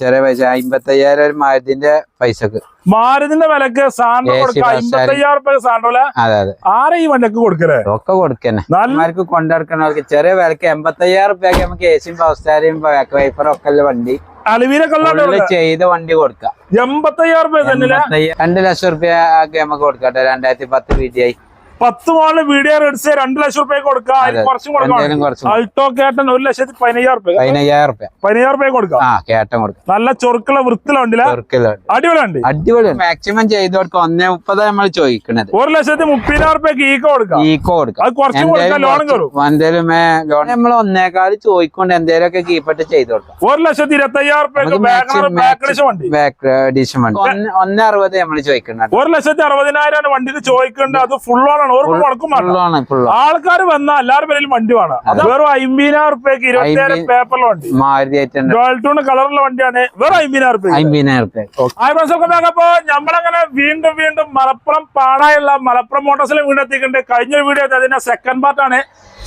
ചെറിയ പൈസ അമ്പത്തി അയ്യായിരം ഒരു മാരുതിന്റെ പൈസക്ക്. മാരുതിന്റെ വിലക്ക് രൂപ അതെ അതെ. ആരെ ഈ വണ്ടിക്ക് കൊടുക്കലേ? ഒക്കെ കൊടുക്കന്നെ. കൊണ്ടിറക്കണവർക്ക് ചെറിയ വിലക്ക് എൺപത്തി അയ്യായിരം റുപ്യക്ക് നമുക്ക് ഏഷ്യൻ പവസ്റ്റാരും ബാക്ക് വൈപ്പറും ഒക്കെ ഉള്ള വണ്ടി. ചെയ്ത വണ്ടി കൊടുക്കാം. എൺപത്തയ്യായിരം രൂപ രണ്ട് ലക്ഷം റുപ്യ ആക്കി നമുക്ക് കൊടുക്കട്ടെ രണ്ടായിരത്തി പത്ത് വി ഡി ഐ പത്ത് മോളിൽ വീഡിയോ എടുത്ത് രണ്ട് ലക്ഷം റുപ്യ കൊടുക്കുക. കുറച്ചും കൊടുക്കാം. അൾട്ടോ കേട്ടൻ ഒരു ലക്ഷത്തി പതിനയ്യായിരം റുപ്യ. പതിനയ്യായിരം റുപ്യ. പതിനയ്യായിരം റുപ്യ കൊടുക്കാം. കൊടുക്കാം. നല്ല ചൊറുക്കുള്ള വൃത്തിയുള്ള അടിപൊളിയുണ്ട് അടിപൊളി മാക്സിമം ചെയ്ത് കൊടുക്കാം. ഒന്നേ മുപ്പത് നമ്മൾ ചോദിക്കുന്നത് ഒരു ലക്ഷത്തി മുപ്പതിനായിരം റുപ്യക്ക് ഈക്കോ കൊടുക്കാം. ഈക്കോ കൊടുക്കാം. അത് കുറച്ചും കൊടുക്കാം ലോണും കയറും എന്തേലും ലോൺ നമ്മൾ ഒന്നേക്കാൾ ചോദിക്കൊണ്ട് എന്തേലും ഒക്കെ കീപ്പിട്ട് ചെയ്ത് കൊടുക്കാം. ഒരു ലക്ഷത്തി ഇരുപത്തി അയ്യായിരം ഒന്നേ അറുപത് നമ്മൾ ചോദിക്കുന്നുണ്ട് ഒരു ലക്ഷത്തി അറുപതിനായിരം വണ്ടിക്ക് ചോദിക്കേണ്ടത് അത് ഫുൾ ഓണാണ് ഒരു മുടക്കും ആൾക്കാർ വന്നാൽ എല്ലാവരും പേരിലും വണ്ടി വേണം. അത് വെറും അമ്പതിനായിരം റുപ്യക്ക് ഇരുപത്തിയേഴ് പേപ്പറിലെ വണ്ടി. ഡോൾട്ടൂണ് കളറുള്ള വണ്ടിയാണ്. വെറും അമ്പതിനായിരം റുപ്യ അമ്പതിനായിരം റുപ്യ നമ്മളങ്ങനെ വീണ്ടും വീണ്ടും മലപ്പുറം പാടായുള്ള മലപ്പുറം മോട്ടോഴ്സിലെ വീണ്ടെത്തിക്കുന്നുണ്ട് കഴിഞ്ഞ വീഡിയോ അതിന്റെ സെക്കൻഡ് പാർട്ടാണ്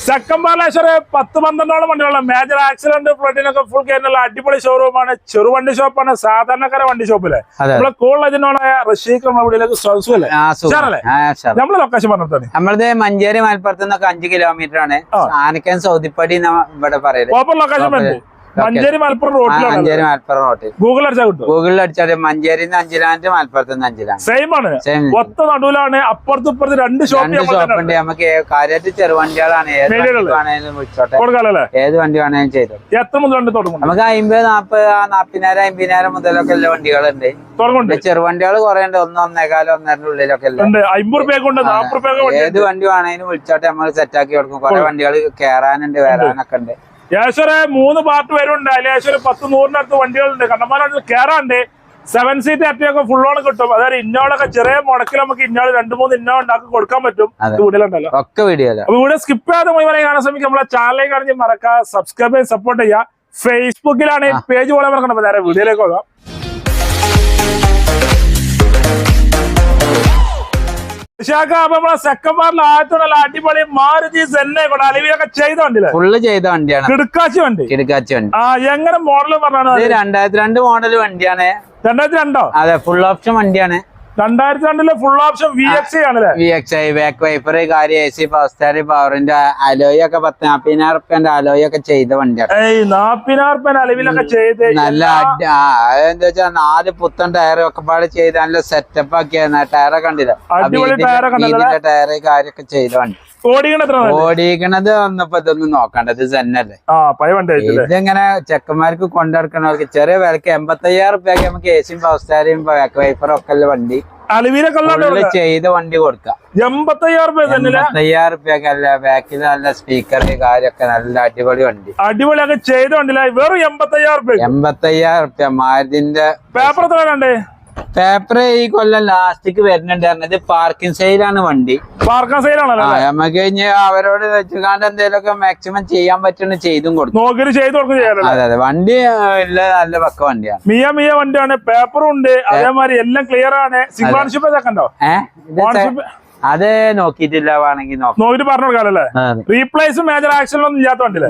പാർട്ടിൽ പത്ത് പന്ത്രണ്ടോളം വണ്ടികളുള്ള മേജർ ആക്സിഡന്റ് ഫ്ലഡിനൊക്കെ ഫുൾ കയറുന്ന അടിപൊളി ഷോറൂമാണ് ചെറുവണ്ടി ഷോപ്പാണ് സാധാരണക്കാരെ വണ്ടി ഷോപ്പിലെ നമ്മളെ ഇതിനോട് റഷീഖ് ഉഷാറ്. നമ്മളെ ലൊക്കേഷൻ പറഞ്ഞിട്ടാണ് നമ്മളത് മഞ്ചേരി മലപ്പുറത്ത് നിന്നൊക്കെ അഞ്ച് കിലോമീറ്റർ ആണ്. ആനക്കൻ സൗദിപ്പടി ഇവിടെ പറയുന്നത് ഓപ്പൺ ലൊക്കേഷൻ മഞ്ചേരി മലപ്പുറം റോഡിലാണ് മഞ്ചേരി മലപ്പുറം റോട്ടിൽ ഗൂഗിൾ അടിച്ചാൽ കിട്ടും ഗൂഗിളിൽ അടിച്ചാൽ മഞ്ചേരി അഞ്ചിലാണ്ട് മലപ്പുറത്ത് നിന്ന് അഞ്ചിലാണ്. സെയിം ആണ്. ഒത്ത നടുവിലാണ് അപ്പുറത്ത് ഇപ്പുറത്ത് രണ്ട് ഷോപ്പ് രണ്ട് ഷോപ്പ് ഉണ്ട്. നമുക്ക് കാര്യമായിട്ട് ചെറുവണ്ടികളാണ് ഏത്. വേണേലും വിളിച്ചോട്ടെ. ഏത് വണ്ടി വേണേലും ചെയ്തു. എത്ര മുതൽ തുടങ്ങും? നമുക്ക് അമ്പത് നാപ്പത് ആ നാപ്പതിനായിരം അമ്പതിനായിരം മുതലൊക്കെ ഉള്ള വണ്ടികളുണ്ട്. ചെറുവണ്ടികൾ കുറെ ഉണ്ട്. ഒന്ന് ഒന്നേകാലം ഒന്നരന്റെ ഉള്ളിലൊക്കെ ഏത് വണ്ടി വേണേലും വിളിച്ചോട്ടെ. നമ്മൾ സെറ്റാക്കി കൊടുക്കും. കുറെ വണ്ടികൾ കേറാനുണ്ട് വരാനൊക്കെ ഉണ്ട്. ഏശ്വര മൂന്ന് പാർട്ട് വരുന്നുണ്ട്. ഏശ്വര പത്ത് നൂറിനടുത്ത് വണ്ടികളുണ്ട്. കണ്ടമാനം കയറാണ്ട് സെവൻ സീറ്റ് അറ്റിയൊക്കെ ഓൺ കിട്ടും. അതായത് ഇന്നോളൊക്കെ ചെറിയ മുടക്കിൽ നമുക്ക് ഇന്നോൾ രണ്ട് മൂന്ന് ഇന്നോ ഉണ്ടാക്കി കൊടുക്കാൻ പറ്റും. ഒക്കെ വീഡിയോയില. അപ്പൊ ഇവിടെ സ്കിപ്പ് ചെയ്യാതെ മുഴുവനായി കാണാൻ ശ്രമിക്കും നമ്മളെ ചാനലിലേക്ക് അറിഞ്ഞ് മറക്കുക സബ്സ്ക്രൈബ് ചെയ്ത് സപ്പോർട്ട് ചെയ്യുക. ഫേസ്ബുക്കിലാണ് ഈ പേജ് പോലെ മറക്കണം നേരെ വീഡിയോയിലേക്ക് പോകാം. വിശാഖ അപ്പൊ നമ്മളെ സെക്കൻഡ് പാർട്ടിൽ അടിപൊളി മാരുതി സെന്നെ കൊണ്ട് അലവിയൊക്കെ ചെയ്ത വണ്ടിയില്ലേ? ഫുള്ള് ചെയ്ത വണ്ടിയാണ്. കിടുക്കാച്ചി വണ്ടി. കിടക്കാച്ചി വണ്ടി. ആ എങ്ങനെ മോഡൽ പറഞ്ഞാണ് രണ്ടായിരത്തി രണ്ട് മോഡൽ വണ്ടിയാണ്. രണ്ടായിരത്തി രണ്ടോ? അതെ ഫുൾ ഓപ്ഷൻ വണ്ടിയാണ്. രണ്ടായിരത്തി രണ്ടിലെ ഫുൾ ഓപ്ഷൻ വി എക്സ് ആണല്ലേ V X I back wiper കാര്യ എ സി ഫസ്റ്റ് പവറിന്റെ അലോയ് ഒക്കെ പത്ത് നാപ്പതിനായിരം റുപ്യന്റെ അലോയ് ഒക്കെ ചെയ്ത വണ്ടിയാണ് നാപ്പതിനായിരം റുപ്യ അലവിലൊക്കെ ചെയ്ത് നല്ല എന്താ വെച്ചാൽ നാല് പുത്തൻ ടയർ ഒക്കെ പാട് ചെയ്ത് നല്ല സെറ്റപ്പ് ആക്കിയായിരുന്നു ടയറൊക്കെ കണ്ടില്ല? ടയർ കാര്യമൊക്കെ ചെയ്ത വണ്ടി? ഓടിക്കണത് വന്നപ്പോ ഇതൊന്നും നോക്കണ്ടത് ആയിട്ടില്ലേ? ഇതിങ്ങനെ ചെക്കന്മാർക്ക് കൊണ്ടിറക്കണവർക്ക് ചെറിയ വിലക്ക് എൺപത്തയ്യായിരം റുപ്യക്ക് നമുക്ക് എ സിയും പവർ ബാക്ക് വൈപ്പറും ഒക്കെ വണ്ടി. ചെയ്ത വണ്ടി കൊടുക്കാം. എൺപത്തയ്യായിരം റുപ്യക്ക് അല്ല ബാക്കിൽ നല്ല സ്പീക്കർ കാര്യൊക്കെ നല്ല അടിപൊളി വണ്ടി. അടിപൊളിയൊക്കെ ചെയ്ത വണ്ടിയില്ല വെറും എൺപത്തയ്യായിരം എൺപത്തയ്യായിരം റുപ്യ മാരുതിന്റെ പേപ്പർ എത്ര പേപ്പർ ഈ കൊല്ലം ലാസ്റ്റിക്ക് വരുന്നുണ്ട് പറഞ്ഞത് പാർക്കിംഗ് സൈലാണ് വണ്ടി. പാർക്കിംഗ് സൈഡാണല്ലോ ആ നമുക്ക് കഴിഞ്ഞ് അവരോട് വെച്ചുകാണ്ട് എന്തെങ്കിലുമൊക്കെ മാക്സിമം ചെയ്യാൻ പറ്റുന്ന ചെയ്തും കൊടുക്കും. ചെയ്തു അതെ അതെ. വണ്ടി നല്ല പക്ക വണ്ടിയാണ്. മിയ മിയ വണ്ടിയാണ്. പേപ്പറും ഉണ്ട്. അതേമാതിരി എല്ലാം ക്ലിയർ ആണ്. സിംഗ്ലാൻഷിപ്പ് ഒക്കെ ഉണ്ടോ? ഏഹ് അത് നോക്കിയിട്ടില്ല വേണമെങ്കിൽ നോക്കാം. നോക്കിട്ട് പറഞ്ഞു കൊടുക്കാല്ലേ. റീപ്ലേസ് മേജർ ആക്ഷനിലൊന്നും ഒന്നും ഇല്ലാത്ത വണ്ടിയില്ലേ?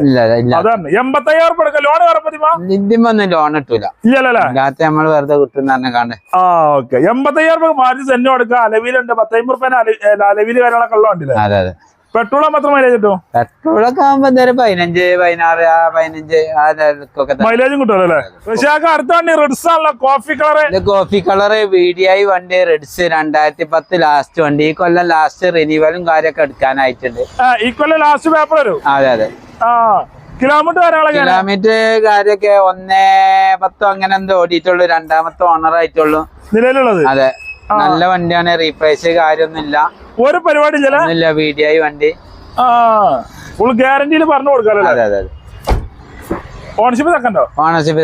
ലോൺ ഇതിമൊന്നും ലോൺ കിട്ടൂല ഇല്ലല്ലേ ഇല്ലാത്ത നമ്മൾ വെറുതെ കിട്ടുന്ന തന്നെ കണ്ട് ആ ഓക്കെ എൺപത്തയ്യായിരം രൂപ മാറ്റി സെന്റ് കൊടുക്കുക അലവിലുണ്ട്. പത്തമ്പത് റുപ്യ അലവിൽ കാര്യങ്ങളൊക്കെ ഉള്ള വണ്ടിയില്ലേ? അതെ അതെ. പെട്രോൾ മാത്രം മൈലേജ് കിട്ടും പെട്രോളൊക്കെ ആകുമ്പോ എന്തായാലും പതിനഞ്ച് പതിനാറ് ആ പതിനഞ്ച് ആ തന്നെ. മൈലേജും കിട്ടുമല്ലോ അല്ലേ? പക്ഷേ അടുത്ത വണ്ടി റിഡ്സ് ആണല്ലോ കോഫി കളറ് ഇത് കോഫി കളർ വീഡിയായി വണ്ടി റെഡ്സ് രണ്ടായിരത്തി പത്ത് ലാസ്റ്റ് വണ്ടി. ഈ കൊല്ലം ലാസ്റ്റ് റിന്യൂവലും കാര്യമൊക്കെ എടുക്കാനായിട്ടുണ്ട്. ഈ ഈക്വൽ ലാസ്റ്റ് പേപ്പർ വരും. അതെ അതെ. ആ കിലോമീറ്റർ കാര്യങ്ങളൊക്കെ കിലോമീറ്റർ കാര്യമൊക്കെ ഒന്നേ പത്തോ അങ്ങനെ എന്തോ ഓടിയിട്ടുള്ളൂ. രണ്ടാമത്തെ ഓണർ ആയിട്ടുള്ളൂ. നിലവിലുള്ളത്? അതെ. നല്ല വണ്ടിയാണ് റീപ്രൈസ് കാര്യമൊന്നുമില്ല. ഒരു പരിപാടി ഒന്നുമില്ല വി ഡി ഐ വണ്ടി ഫുൾ ഗ്യാരണ്ടിയിൽ പറഞ്ഞു കൊടുക്കാമല്ലോ അതെ ഓണർഷിപ്പ് തക്കണ്ടോ? ഓണർഷിപ്പ്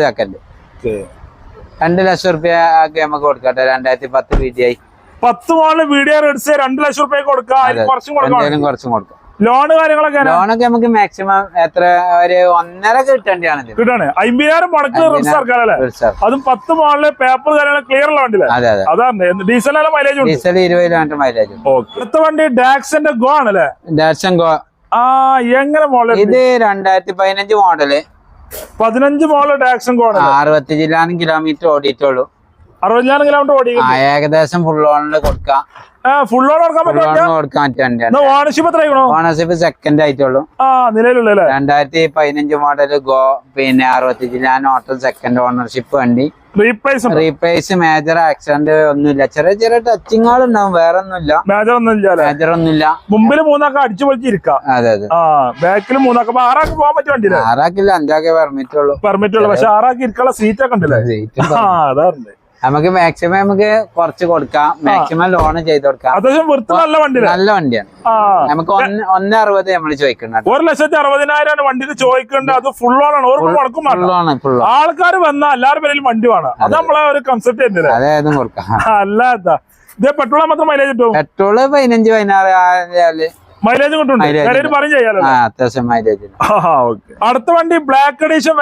രണ്ട് ലക്ഷം റുപ്യ ആക്കി നമുക്ക് കൊടുക്കട്ടെ രണ്ടായിരത്തി പത്ത് വി ഡി ഐ പത്ത് മോളിൽ വീഡിയോ എടുത്ത് രണ്ട് ലക്ഷം റുപ്യ കൊടുക്കാം കുറച്ചും കൊടുക്കാം കുറച്ചും കൊടുക്കാം. ലോണ് കാര്യങ്ങളൊക്കെ ലോണൊക്കെ നമുക്ക് മാക്സിമം എത്ര ഒരു ഒന്നര കിട്ടേണ്ടതാണ് കിട്ടാണ്. അമ്പതിനായിരം മുടക്ക് സർക്കാർ സർക്കാരല്ലേ? അതും പത്ത് മോളിൽ പേപ്പർ കാര്യങ്ങൾ ക്ലിയർ ഉള്ള വണ്ടിയില്ലേ? അതെ അതാണ്. ഡീസലിന്റെ മൈലേജ് ഡീസൽ ഇരുപത് കിലോമീറ്റർ മൈലേജ് അടുത്ത വണ്ടി ഡാക്സിന്റെ ഗോ ആണല്ലേ ഡാക്സൻ ഗോ ആ എങ്ങനെ മോഡൽ ഇത് രണ്ടായിരത്തി പതിനഞ്ച് മോഡൽ പതിനഞ്ച് ഡാക്സൻ ഗോ ആണ് അറുപത്തി ജില്ലാനും കിലോമീറ്റർ ഓടിയിട്ടുള്ളൂ അറുപത്തിനാല് കിലോമീറ്റർ ഓടി ഏകദേശം ഫുൾ ഓണിൽ കൊടുക്കാം ഫുൾ ഓൺ കൊടുക്കാൻ വണ്ടിയാണ് ഓണർഷിപ്പ് എത്ര ഓണർഷിപ്പ് സെക്കൻഡ് ആയിട്ടുള്ളൂ. ആ നിലവിലുള്ള രണ്ടായിരത്തി പതിനഞ്ച് മോഡൽ ഗോ പിന്നെ അറുപത്തി ഞാൻ ഓട്ടോ സെക്കൻഡ് ഓണർഷിപ്പ് വണ്ടി. റീപ്ലേസ് റീപ്ലേസ് മേജർ ആക്സിഡന്റ് ഒന്നുമില്ല. ചെറിയ ചെറിയ ടച്ചിങ്ങുകൾ ഉണ്ടാവും വേറെ ഒന്നുമില്ല മേജർ ഒന്നുമില്ല മേജർ ഒന്നുമില്ല. മുമ്പിൽ മൂന്നാക്ക അടിച്ചു പൊളിച്ചിരിക്കാം അതെ അതെ. ബാക്കിൽ മൂന്നാക്ക. ആറാക്ക പോകാൻ പറ്റും വണ്ടിയില്ലേ? ആറാക്കില്ല അഞ്ചാക്കേ പെർമിറ്റ് ഉള്ളൂ. പെർമിറ്റ് ഉള്ളൂ. പക്ഷെ ആറാക്കി ഇരിക്കാനുള്ള സീറ്റ് ഒക്കെ ഉണ്ടല്ലേ? ആ അതാറുണ്ട് നമുക്ക് മാക്സിമം നമുക്ക് കുറച്ച് കൊടുക്കാം. മാക്സിമം ലോൺ ചെയ്ത് കൊടുക്കാം. അത്യാവശ്യം വൃത്തി നല്ല വണ്ടി നല്ല വണ്ടിയാണ്. നമുക്ക് ഒന്ന് അറുപത് നമ്മൾ ചോദിക്കുന്നുണ്ട്. ഒരു ലക്ഷത്തി അറുപതിനായിരമാണ് വണ്ടി ചോദിക്കേണ്ടത് അത് ഫുൾ ഓൺ ആണ്. മുടക്കും ഫുള്ള് ആൾക്കാർ വന്നാൽ എല്ലാവരും പേരിലും വണ്ടി വേണം. അത് നമ്മളെ ഒരു കൺസെപ്റ്റ് തന്നെ അതായത് കൊടുക്കാം. അല്ലാത്ത ഇത് പെട്രോൾ മാത്രം മൈലേജ് കിട്ടും? പെട്രോൾ പതിനഞ്ച് പതിനാറ് മൈലേജ് ചെയ്യാലോ? അത്യാവശ്യം മൈലേജ്. അടുത്ത വണ്ടി black edition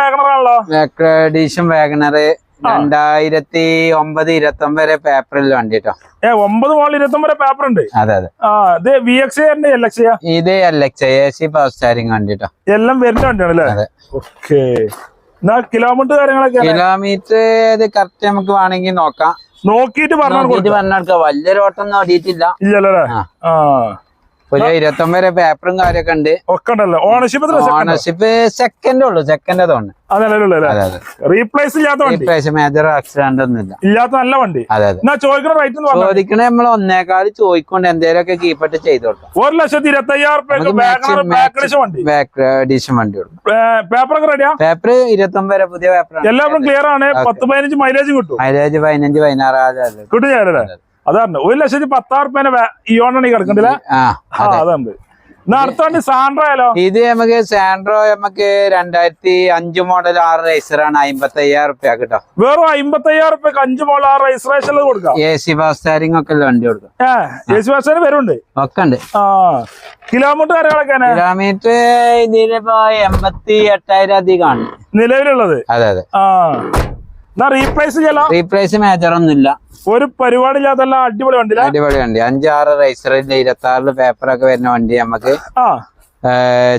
black edition WagonR രണ്ടായിരത്തി ഒമ്പത് ഇരുപത്തി ഒമ്പത് വരെ പേപ്പറിൽ വണ്ടി കേട്ടോ ഏ ഒമ്പത് മോളിൽ ഇരുപത്തി ഒമ്പത് പേപ്പർ ഉണ്ട് അതെ. അതെ ഇത് വി എക്സ് ഉണ്ട് എൽ എക്സ് ഇത് L X A C power steering വണ്ടി കേട്ടോ എല്ലാം വരുന്ന വണ്ടിയാണ് അല്ലേ അതെ. ഓക്കെ. കിലോമീറ്റർ കാര്യങ്ങളൊക്കെ കിലോമീറ്റർ ഇത് കറക്റ്റ് നമുക്ക് വേണമെങ്കിൽ നോക്കാം. നോക്കിയിട്ട് പറഞ്ഞു പറഞ്ഞ പറഞ്ഞെടുക്കാം വലിയൊരു ഓട്ടം ഓടിയിട്ടില്ല. ഇല്ലല്ലോ? ആ. ഒരു ഇരുപത്തി വരെ പേപ്പറും കാര്യമൊക്കെ ഉണ്ട്. ഒക്കെ ഉണ്ടല്ലോ? ഓണർഷിപ്പ് ഓണർഷിപ്പ് സെക്കൻഡ് ഉള്ളൂ സെക്കൻഡ് തോന്നുന്നു റീപ്ലേസ് റീപ്ലേസ് മേജർ ആക്സിഡന്റ് ഒന്നും ഇല്ല. ഇല്ലാത്ത നല്ല വണ്ടി? ചോദിക്കണേ നമ്മൾ ഒന്നേക്കാൾ ചോദിക്കൊണ്ട് എന്തേലൊക്കെ കീപ്പറ്റ് ചെയ്ത് കൊടുക്കാം. ഒരു ലക്ഷത്തി ഇരുപത്തി വണ്ടി? ബാക്ക് എഡീഷൻ വണ്ടി കൊടുക്കും പേപ്പർ റെഡിയാ പേപ്പർ ഇരുപത്തി ഒമ്പത് വരെ പുതിയ പേപ്പർ എല്ലാവരും ക്ലിയർ ആണ്. പത്ത് പതിനഞ്ച് മൈലേജ് കിട്ടും. മൈലേജ് പതിനഞ്ച് പതിനാറ് കിട്ടും അതാണ് ഒരു ലക്ഷത്തി പത്താറ് റുപ്യനെ ഇയോണാണ് ഈ കിടക്കണ്ടില്ല ആ ആ അതുണ്ട് എന്നാ സാൻഡ്രോ ആയാലോ? ഇത് നമുക്ക് സാൻഡ്രോ നമുക്ക് രണ്ടായിരത്തി അഞ്ച് മോഡൽ ആറ് റേസറാണ് അമ്പത്തി അയ്യായിരം റുപ്യ കേട്ടോ. വെറും അമ്പത്തി അയ്യായിരം റുപ്യക്ക് അഞ്ച് മോഡൽ ആറ് രജിസ്ട്രേഷനിൽ കൊടുക്കാം. എ സി പവർ സ്റ്റാരിങ് ഒക്കെ വണ്ടി കൊടുക്കാം. എ സി ബസ്സിന് വരുന്നുണ്ട്. ഒക്കെ ഉണ്ട്. കിലോമീറ്റർ കാര്യങ്ങളൊക്കെ കിലോമീറ്റർ ഇതിലിപ്പോ എൺപത്തി എട്ടായിരം അധികമാണ് നിലവിലുള്ളത്? അതെ അതെ. ആ. റീപ്ലേസ് ചെയ്യാലോ? റീപ്ലേസ് മേജർ ഒന്നുമില്ല. ഒരു പരിപാടി ഇല്ലാത്തല്ല അടിപൊളി വണ്ടി അടിപൊളി വണ്ടി. അഞ്ചാറ് റൈസറിന്റെ ഇരുപത്തി ആറിൽ പേപ്പറൊക്കെ വരുന്ന വണ്ടി നമുക്ക്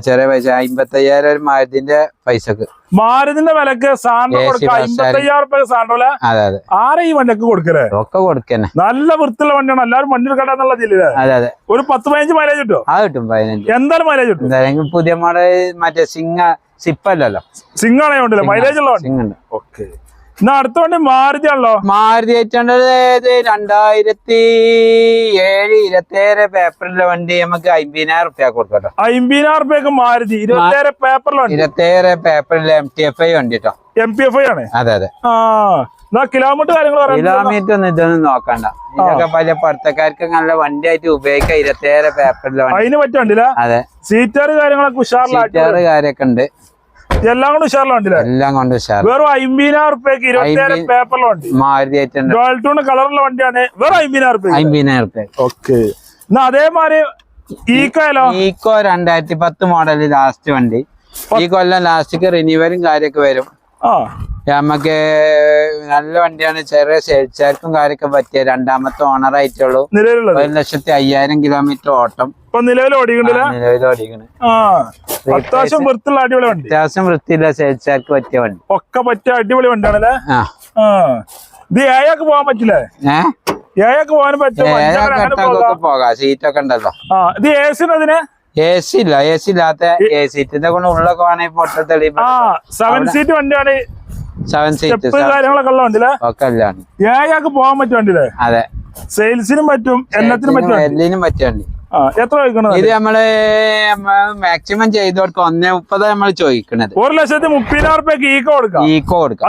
ചെറിയ പൈസ. അമ്പത്തി അയ്യായിരം ഒരു മാരുതിന്റെ പൈസക്ക്. മാരുതിന്റെ വിലക്ക് ആരെ ഈ വണ്ടിയൊക്കെ കൊടുക്കലേ? ഒക്കെ കൊടുക്കന്നെ. നല്ല വൃത്തിയുള്ള വണ്ടിയാണ്. എല്ലാവരും വണ്ടി എടുക്കണ്ടെന്നുള്ള ജില്ലയിൽ അതെ അതെ. ഒരു പത്ത് പതിനഞ്ച് മൈലേജ് കിട്ടും ആ കിട്ടും പതിനഞ്ച്. എന്തായാലും മൈലേജ് കിട്ടും? പുതിയ മോഡൽ മറ്റേ സിംഗ സിപ്പല്ലല്ലോ. സിംഗ് ആണെങ്കിൽ ഉണ്ടല്ലോ മൈലേജ് ഉള്ള വണ്ടി. സിംഗ് ഉണ്ട് ഓക്കെ എന്നാ അടുത്ത വണ്ടി മാരുതി ആണല്ലോ മാരുതി ഇത് രണ്ടായിരത്തി ഏഴ് ഇരുപത്തി ഏഴ് പേപ്പറിലെ വണ്ടി നമുക്ക് അമ്പതിനായിരം റുപ്യ കൊടുക്കട്ടോ. അമ്പതിനായിരം റുപ്യക്ക് മാരുതി. ഇരുപത്തേഴ് പേപ്പറിലെ വണ്ടി. ഇരുപത്തി ഏഴ് പേപ്പറിലെ എം ടി എഫ് ഐ വണ്ടി കേട്ടോ എം പി എഫ് ഐ ആണ്. അതെ അതെ. ആ കിലോമീറ്റർ കാര്യങ്ങൾ കിലോമീറ്റർ ഒന്നും ഇതൊന്നും നോക്കണ്ട. ഇതൊക്കെ പല പുറത്തക്കാർക്ക് നല്ല വണ്ടിയായിട്ട് ഉപയോഗിക്കാം ഇരുപത്തേഴ് പേപ്പറിലെ അതിന് പറ്റിയ അതെ. സീറ്റാറ് കാര്യങ്ങളൊക്കെ ഉഷാറിലാണ് സീറ്റാറ് കാര്യൊക്കെ ഉണ്ട്. എല്ലാം കൊണ്ട് ഉഷാറില വണ്ടി എല്ലാം കൊണ്ട് ഉഷാർ വെറും അമ്പതിനായിരം റുപ്യക്ക് ഇരുപത്തിയായിരം പേപ്പറിലെ വണ്ടി. മാരുതി ഹൺഡ്രഡ് ഡോൾട്ടൂണ് കളറുള്ള വണ്ടിയാണ്. വെറും അമ്പതിനായിരം റുപ്യ അമ്പതിനായിരം റുപ്യ ഓക്കെ എന്നാ അതേമാതിരി ഈക്കോലോ ഈക്കോ രണ്ടായിരത്തി പത്ത് മോഡൽ ലാസ്റ്റ് വണ്ടി. ഈ കൊല്ലം ലാസ്റ്റിക്ക് റിന്യൂവലും കാര്യമൊക്കെ വരും. ആ. നമുക്ക് നല്ല വണ്ടിയാണ്. ചെറിയ സെയിൽസുകാർക്കും കാര്യമൊക്കെ പറ്റിയ രണ്ടാമത്തെ ഓണർ ആയിട്ടുള്ളൂ. ഒരു ലക്ഷത്തി അയ്യായിരം കിലോമീറ്റർ ഓട്ടം. അത്യാവശ്യം വൃത്തിയുള്ള അടിപൊളി വണ്ടി. അത്യാവശ്യം വൃത്തിയില്ല സെയിൽസുകാർക്ക് പറ്റിയ വണ്ടി. ഒക്കെ പറ്റിയ അടിപൊളി വണ്ടിയാണല്ലേ? ഇത് ഏയൊക്കെ പോകാൻ പറ്റില്ലേ? ഏ? ഏയൊക്കെ പോകാൻ പറ്റും പോകാം. സീറ്റൊക്കെ ഉണ്ടല്ലോ. ഇത് എ അതിന് എ സി ഇല്ല. എ സി ഇല്ലാത്ത എ സീറ്റിന്റെ കൊണ്ട് ഉള്ളൊക്കെ വേണമെങ്കിൽ പൊട്ടത്തെളി സെവൻ സീറ്റ് വണ്ടിയാണ് സെവൻ സീറ്റ് കാര്യങ്ങളൊക്കെ ഉള്ള ഏയൊക്കെ പോകാൻ പറ്റും അതെ. സെയിൽസിനും പറ്റും എണ്ണത്തിനും പറ്റും. എല്ലിനും പറ്റിയ വണ്ടി. എത്ര ഇത് നമ്മൾ മാക്സിമം ചെയ്ത് കൊടുക്കാം ഒന്നേ മുപ്പത് നമ്മൾ ചോദിക്കണത്. ഒരു ലക്ഷത്തി മുപ്പതിനായിരം റുപ്യക്ക് ഈക്കോ കൊടുക്കാം? ഈക്കോ കൊടുക്കാം.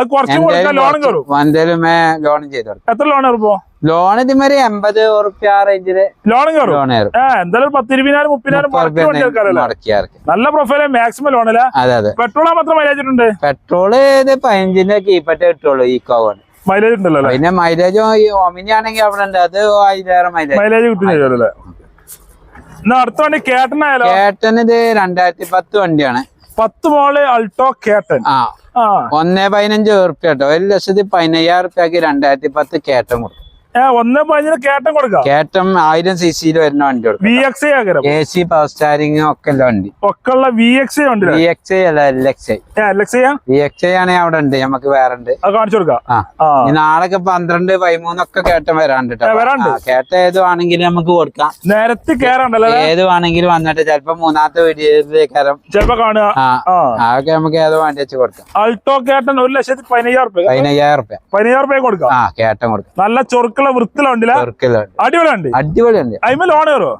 എന്തേലും ലോൺ ചെയ്ത് കൊടുക്കാം എത്ര ലോൺ കയറുമ്പോ ലോൺ ഇതുമാതിരി എൺപത് ഉറുപ്പ്യ റേഞ്ചിൽ ലോൺ കയറും. ലോൺ കയറും. എന്തായാലും പത്തിരുപതിനായിരം മുപ്പതിനായിരം നല്ല പ്രൊഫൈൽ മാക്സിമം ലോണല്ല അതെ അതെ. പെട്രോൾ മാത്രം മൈലേജ് ഉണ്ട് പെട്രോൾ ഇത് പതിനഞ്ചിന്റെ കീപ്പറ്റേ കിട്ടുള്ളൂ ഈക്കോ കൊണ്ട്. മൈലേജ് ഉണ്ടല്ലോ പിന്നെ മൈലേജ് ഈ ഒമിനി ആണെങ്കിൽ അവിടെ ഉണ്ട്. അത് അയ്യായിരം മൈലേജ് മൈലേജ് കിട്ടുന്നില്ലല്ലേ എന്നാ അടുത്ത വണ്ടി കേട്ടനായാലോ കേട്ടൻ ഇത് രണ്ടായിരത്തി പത്ത് വണ്ടിയാണ്. പത്ത് മോൾ അൾട്ടോ കേട്ടൻ ആ. ഒന്നേ പതിനഞ്ച് ഉറുപ്പ്യ കേട്ടോ. ഒരു ലക്ഷത്തി പതിനയ്യായിരം ഉറുപ്പ്യക്ക് രണ്ടായിരത്തി പത്ത് കേട്ടൻ കൊടുക്കും ഒന്ന് പതിനഞ്ചിന് കേട്ടം കൊടുക്കാം. കേട്ടം ആയിരം സി സിയിൽ വരുന്ന വണ്ടി കൊടുക്കും വി എക്സ് ആകരം എ സി പവർ സ്റ്റാരിങ് ഒക്കെ ഉള്ള വണ്ടി. ഒക്കെ ഉള്ള വി എക്സ് ഉണ്ട് വി എക്സ് അല്ല L X I L X V X I ആണെങ്കിൽ അവിടെ ഉണ്ട് നമുക്ക് വേറെ ഉണ്ട്. അത് കാണിച്ചു കൊടുക്കാം. നാളൊക്കെ പന്ത്രണ്ട് പതിമൂന്നൊക്കെ കേട്ടം. വരാണ്ടട്ടോ വരാണ്ട്? കേട്ട ഏത് വേണമെങ്കിലും നമുക്ക് കൊടുക്കാം. നേരത്തെ കേറാണ്ടല്ലോ ഏത് വേണമെങ്കിലും വന്നിട്ട് ചിലപ്പോ മൂന്നാമത്തെ വീഡിയോയിലേക്കാരം. ചിലപ്പോ കാണുക. അതൊക്കെ നമുക്ക് ഏത് വേണ്ടി വെച്ച് കൊടുക്കാം. അൾട്ടോ കേട്ടൻ ഒരു ലക്ഷത്തി പതിനയ്യായിരം പതിനയ്യായിരം പതിനയ്യായിരം കൊടുക്കാം. ആ കേട്ടം കൊടുക്കാം. നല്ല ചൊറുക്കുള്ള വൃത്തിയുള്ള വണ്ടിയില ചെറുക്കിലുണ്ട് അടിപൊളി ഉണ്ട് അടിപൊളിയുണ്ട് അതിന് ലോൺ കയറോ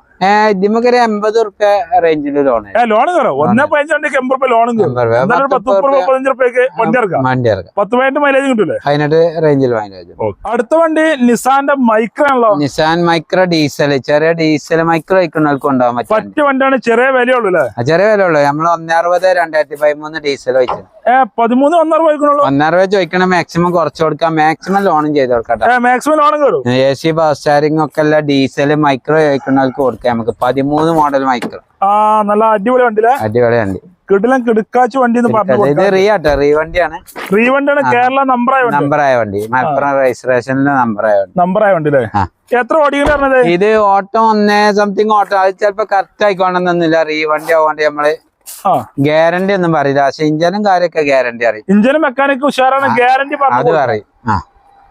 ഇതിമൊക്കെ ഒരു എൺപത് റുപ്യ റേഞ്ചിൽ ലോണ് ഏ ലോൺ കയറോ ഒന്നേ പതിനഞ്ച് വണ്ടിക്ക് എൺപത് റുപ്യ ലോണും കയറും എൺപത് രൂപ. പത്ത് പത്ത് പതിനഞ്ച് റുപ്യക്ക് വണ്ടി ഇറക്കാം. വണ്ടി ഇറക്കാം. പത്ത് പതിനെട്ട് മൈലേജ് കിട്ടൂലേ? പതിനെട്ട് റേഞ്ചിൽ മൈലേജ് അടുത്ത വണ്ടി നിസാന്റെ മൈക്രോ നിസാൻ മൈക്രോ ഡീസൽ ചെറിയ ഡീസൽ മൈക്രോ വയ്ക്കുന്നവർക്ക് ഉണ്ടാവാൻ പറ്റും പറ്റിയ വണ്ടിയാണ് ചെറിയ വിലയുള്ളൂ അല്ലേ? ചെറിയ വിലയുള്ളൂ. നമ്മൾ ഒന്നറുപത് രണ്ടായിരത്തി പതിമൂന്ന് ഡീസൽ വെച്ചു ഏ പതിമൂന്ന് ഒന്നര ചോദിക്കണുള്ളൂ ഒന്നര രൂപ ചോദിക്കണം മാക്സിമം കുറച്ച് കൊടുക്കാം. മാക്സിമം ലോണും ചെയ്ത് കൊടുക്കാം മാക്സിമം ലോണും കയറും എ സി ബസ് സ്റ്റാരിംഗ് ഒക്കെ അല്ല ഡീസൽ മൈക്രോ ചോദിക്കുന്നവർക്ക് കൊടുക്കാം നമുക്ക്. പതിമൂന്ന് മോഡൽ മൈക്രോ ആ നല്ല അടിപൊളി വണ്ടിയിലെ അടിപൊളി വണ്ടി. കിടിലം കിടുക്കാച്ച് വണ്ടി എന്ന് പറഞ്ഞു ഇത് റീ ആട്ടോ റീ വണ്ടിയാണ്. റീ വണ്ടിയാണ് കേരള നമ്പറായ വണ്ടി. നമ്പർ ആയ വണ്ടി മലപ്പുറം രജിസ്ട്രേഷനിലെ നമ്പർ ആയ വണ്ടി. നമ്പറായ വണ്ടി അല്ലേ. എത്ര പറഞ്ഞത് ഇത് ഓട്ടോ ഒന്നേ സംതിങ് ഓട്ടോ. അത് ചിലപ്പോ കറക്റ്റ് ആയിക്കോണമെന്നൊന്നുമില്ല റീ വണ്ടി ആവുകൊണ്ട് നമ്മൾ ഗ്യാരണ്ടി ഒന്നും പറയില്ല. പക്ഷെ ഇഞ്ചനും കാര്യമൊക്കെ ഗ്യാരണ്ടി അറിയും ഇഞ്ചനും മെക്കാനിക് ഉഷാറാണ്. ഗ്യാരണ്ടി അത് പറയും. ആ.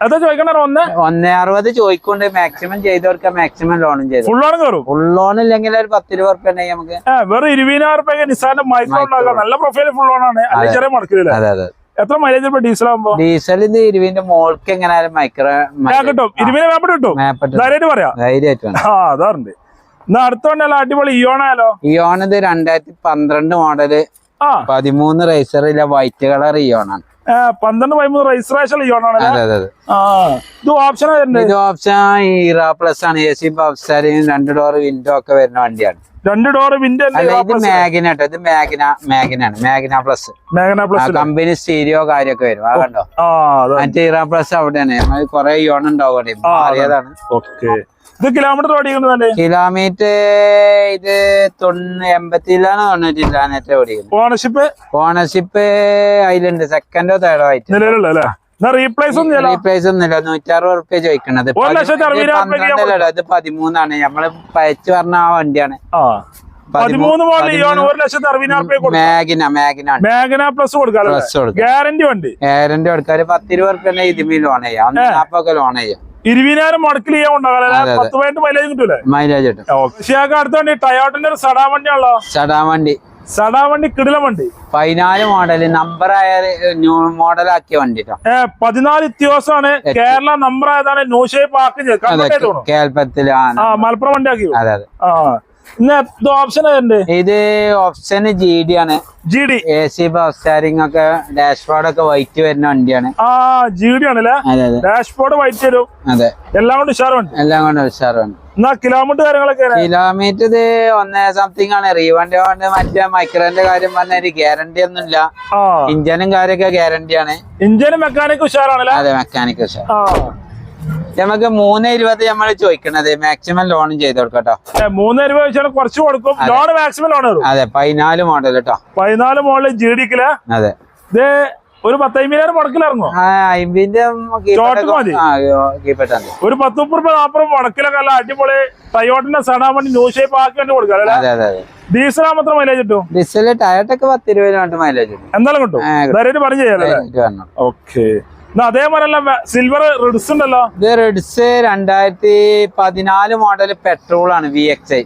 എത്ര ചോദിക്കണ ഒന്ന്. ഒന്നേ അറുപത് ചോദിക്കൊണ്ട് മാക്സിമം ചെയ്തവർക്ക് മാക്സിമം ലോണും ചെയ്തു. ഫുൾ ലോൺ കയറും. ഫുൾ ലോൺ ഇല്ലെങ്കിൽ ഒരു പത്ത് രൂപ ഉറുപ്പ ഉണ്ടെങ്കിൽ നമുക്ക് വെറും ഇരുപതിനായിരം റുപ്യ നിസാന്റെ മൈക്രോ ഉണ്ടാക്കാം നല്ല പ്രൊഫൈൽ ഫുൾ ലോൺ ആണ്. ചെറിയ മുടക്കില്ല അതെ അതെ. എത്ര മൈലേജ് ഡീസൽ ആകുമ്പോ ഡീസൽ ഇത് ഇരുവിന്റെ മോൾക്ക് എങ്ങനെയാലും മൈക്രോ കിട്ടും. ഇരുപതിന് മേപ്പിട്ട് കിട്ടും. ധൈര്യമായിട്ട് പറയാം. ധൈര്യമായിട്ട് ആ അതാറുണ്ട് എന്നാ അടുത്ത വണ്ടിയല്ല അടിപൊളി ഇയോണാലോ ഇയോൺ ഇത് രണ്ടായിരത്തി പന്ത്രണ്ട് മോഡൽ പതിമൂന്ന് റേസറിലെ വൈറ്റ് കളർ ഇയോണാണ് പന്ത്രണ്ട് പതിമൂന്ന് രജിസ്ട്രേഷൻ ഇയോണാണ് അതെ അതെ ഇത് ഓപ്ഷൻ ഇത് ഓപ്ഷൻ ഈറ പ്ലസ് ആണ്. എ സി പവർ രണ്ട് ഡോർ വിൻഡോ ഒക്കെ വരുന്ന വണ്ടിയാണ്. രണ്ട് ഡോർ വിൻഡോ അല്ല ഇത് മാഗിന കേട്ടോ ഇത് Magna മാഗിനാണ് Magna plus Magna plus company stereo കാര്യമൊക്കെ വരും. അത് കണ്ടോ? ആ അതെ മറ്റേ ഇറാ പ്ലസ് അവിടെയാണ്. കൊറേ യോൺ ഉണ്ടാവും മാറിയതാണ്. ഇത് കിലോമീറ്റർ കിലോമീറ്റർ ഇത് എൺപത്തിലാണ് ഓടിക്കുന്നത് ഓണർഷിപ്പ് ഓണർഷിപ്പ് അതിലുണ്ട് സെക്കൻഡോ തേർഡോ ആയിട്ട്. നിലവിലുള്ള റീപ്ലേസ് ഒന്നും റീപ്ലേസ് ഒന്നുമില്ല നൂറ്ററുപത് റുപ്യ ചോദിക്കണത്. പന്ത്രണ്ടല്ലോ ഇത് പതിമൂന്നാണ്. നമ്മൾ പയച്ചു പറഞ്ഞ ആ വണ്ടിയാണ്. പതിമൂന്ന് മോഡൽ ഒരു ലക്ഷത്തി അറുപതിനായിരം മാഗിന മാഗിന പ്ലസ് കൊടുക്കാം. ഗ്യാരണ്ടി വണ്ടി. ഏരന്റെ കൊടുക്കാൻ പത്ത് ഇരുപത് റുപ്യ ഇതിമേ ലോൺ ചെയ്യാം. നാപ്പൊക്കെ ലോൺ ചെയ്യാം. ഇരുപതിനായിരം മുടക്കിൽ ചെയ്യാൻ ഉണ്ടാകാം. പത്ത് പതിനെട്ട് മൈലേജ് കിട്ടൂലേ? മൈലേജ് കിട്ടും. അടുത്ത വണ്ടി ടയോട്ടിന്റെ ഒരു സടാ വണ്ടിയാണല്ലോ. സടാ വണ്ടി. സടാ വണ്ടി കിടിലം വണ്ടി. പതിനാല് മോഡൽ നമ്പർ ആയ ന്യൂ മോഡൽ ആക്കിയ വണ്ടി പതിനാല് ദിവസമാണ് കേരള നമ്പർ ആയതാണ് ന്യൂ ഷേപ്പ് ആക്കി ആ മലപ്പുറം വണ്ടി ആക്കി അതെ അതെ. ഇത് ഓപ്ഷൻ ഉണ്ട് ഇത് ഓപ്ഷൻ ജി ഡി ആണ്. G D A C power steering ഒക്കെ ഡാഷ്ബോർഡ് ഒക്കെ വൈറ്റ് വരുന്ന വണ്ടിയാണ്. ആ ജി ഡി ആണല്ലേ? ഡാഷ്ബോർഡ് വൈറ്റ് വരും അതെ. എല്ലാം കൊണ്ട് ഉഷാറുണ്ട്. എല്ലാം കൊണ്ട് ഉഷാറാണ് എന്നാ കിലോമീറ്റർ കാര്യങ്ങളൊക്കെ? കിലോമീറ്റർ ഇത് ഒന്നേ സംതിങ് ആണ്. റീവണ്ടി കൊണ്ട് മറ്റേ മൈക്രോന്റെ കാര്യം പറഞ്ഞ ഗ്യാരണ്ടി ഒന്നും ഇല്ല. ഇഞ്ചനും കാര്യമൊക്കെ ഗ്യാരണ്ടി ആണ്. ഇഞ്ചനും മെക്കാനിക് ഉഷാറാണല്ലേ? അതെ മെക്കാനിക് ഉഷാർ നമുക്ക് മൂന്ന് ഇരുപത് നമ്മൾ ചോദിക്കണത്. മാക്സിമം ലോണും ചെയ്ത് കൊടുക്കട്ടോ. മൂന്ന് ഇരുപത് കുറച്ച് കൊടുക്കും. ലോൺ മാക്സിമം ലോൺ അതെ പതിനാല് മോഡൽ കേട്ടോ പതിനാല് മോഡൽ ജി ഡിക്കിൽ അതെ. ഇത് ഒരു പത്തൈമ്പതിനായിരം മുടക്കിലിറങ്ങും ഒരു പത്ത് മുപ്പത് രൂപ നാപ്പത് മുടക്കിലൊക്കെ അല്ല അടിപൊളി ടയോട്ടിന്റെ സെഡാൻ വേണ്ടി ന്യൂ ഷേപ്പ് ആക്കി വേണ്ടി കൊടുക്കാം ഡീസലാ ഡീസൽ മാത്രം മൈലേജ് കിട്ടും? ഡിസൽ ടയർട്ടൊക്കെ പത്ത് ഇരുപതിനായിട്ട് മൈലേജ് കിട്ടും. എന്തായാലും കിട്ടും. ധൈര്യമായിട്ട് പറഞ്ഞു ചെയ്യാം. ഓക്കെ സിൽവർ റിഡ്സ് ഉണ്ടല്ലോ? ഇത് റെഡ്സ് രണ്ടായിരത്തി പതിനാല് മോഡൽ പെട്രോൾ ആണ് വി എക്സ് ഐ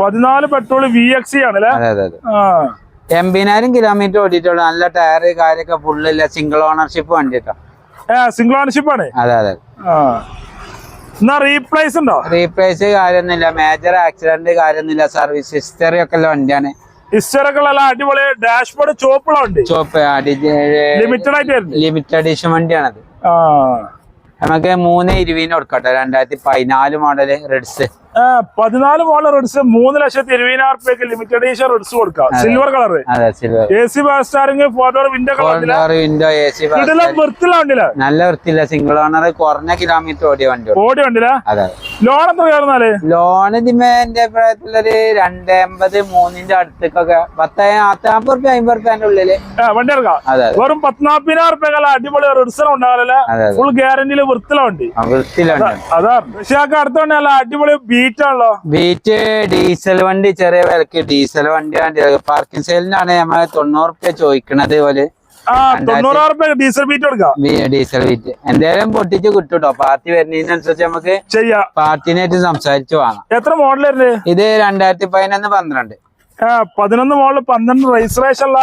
പതിനാല് പെട്രോൾ വി എക്സ് ആണ് അല്ലേ? എൺപതിനായിരം കിലോമീറ്റർ ഓടിയിട്ടുള്ളൂ. നല്ല ടയർ കാര്യമൊക്കെ ഫുള്ളില്ല സിംഗിൾ ഓണർഷിപ്പ് വണ്ടി കേട്ടോ സിംഗിൾ ഓണർഷിപ്പ് ആണ്? അതെ അതെ. റീപ്ലേസ് ഉണ്ടോ? റീപ്ലേസ് കാര്യമൊന്നുമില്ല. മേജർ ആക്സിഡന്റ് കാര്യമൊന്നുമില്ല. സർവീസ് ഹിസ്റ്ററി ഒക്കെ ഉള്ള വണ്ടിയാണ്. അടിപൊളി ഡാഷ്ബോർഡ് ചോപ്പുള്ള വണ്ടി. ചോപ്പ് ലിമിറ്റഡ് ആയിട്ട് ലിമിറ്റഡ് എഡിഷൻ വണ്ടിയാണത്. നമുക്ക് മൂന്ന് ഇരുപതിന് കൊടുക്കട്ടെ. രണ്ടായിരത്തി പതിനാല് മോഡൽ റെഡ്സ് പതിനാല് മോഡൽ റെഡ്സ് മൂന്ന് ലക്ഷത്തി ഇരുപതിനായിരം രൂപയ്ക്ക് ലിമിറ്റഡ് എഡിഷൻ റെഡ്സ് കൊടുക്കാം. Silver colour A C power steering four door window വൃത്തിയുള്ള വണ്ടിയില്ല നല്ല വൃത്തിയില്ല സിംഗിൾ ഓണർ കുറഞ്ഞ കിലോമീറ്റർ ഓടിയ വണ്ടി ഓടി വണ്ടിയില്ല അതെ. ലോൺ എത്ര കയറുന്നാൽ ലോൺ ഇതിമേ എന്റെ അഭിപ്രായത്തിലൊരു രണ്ട് എൺപത് മൂന്നിന്റെ അടുത്തേക്കൊക്കെ പത്ത് നാൽപ്പത് റുപ്യ അമ്പത് റുപ്യന്റെ ഉള്ളിൽ. വണ്ടി ഇറക്കാം വെറും പത്നാപ്പതിനായിരം റുപ്യക്കുള്ള അടിപൊളി റെഡ്സൺ ഉണ്ടാവില്ല ഫുൾ ഗ്യാരണ്ടിയിൽ വൃത്തിലുണ്ട് വൃത്തിലുണ്ട് വൃത്തിയിലുണ്ട് അതാ പക്ഷേ അടുത്ത അടിപൊളി ബീറ്റ് ആണല്ലോ ബീറ്റ് ഡീസൽ വണ്ടി ചെറിയ വിലക്ക് ഡീസൽ വണ്ടി പാർക്കിംഗ് സെയിലിനാണ് നമ്മൾ തൊണ്ണൂറ് റുപ്യ ചോദിക്കണത് പോലെ ഡീസൽ ബീറ്റ് എന്തായാലും പൊട്ടിച്ച് കിട്ടൂട്ടോ. പാർട്ടി വരുന്നതിനനുസരിച്ച് നമുക്ക് പാർട്ടിനായിട്ട് സംസാരിച്ച് വാങ്ങാം. എത്ര മോഡൽ ഇത് രണ്ടായിരത്തി പതിനൊന്ന് പന്ത്രണ്ട്. പതിനൊന്ന് മോഡൽ പന്ത്രണ്ട് രജിസ്ട്രേഷൻ ഉള്ള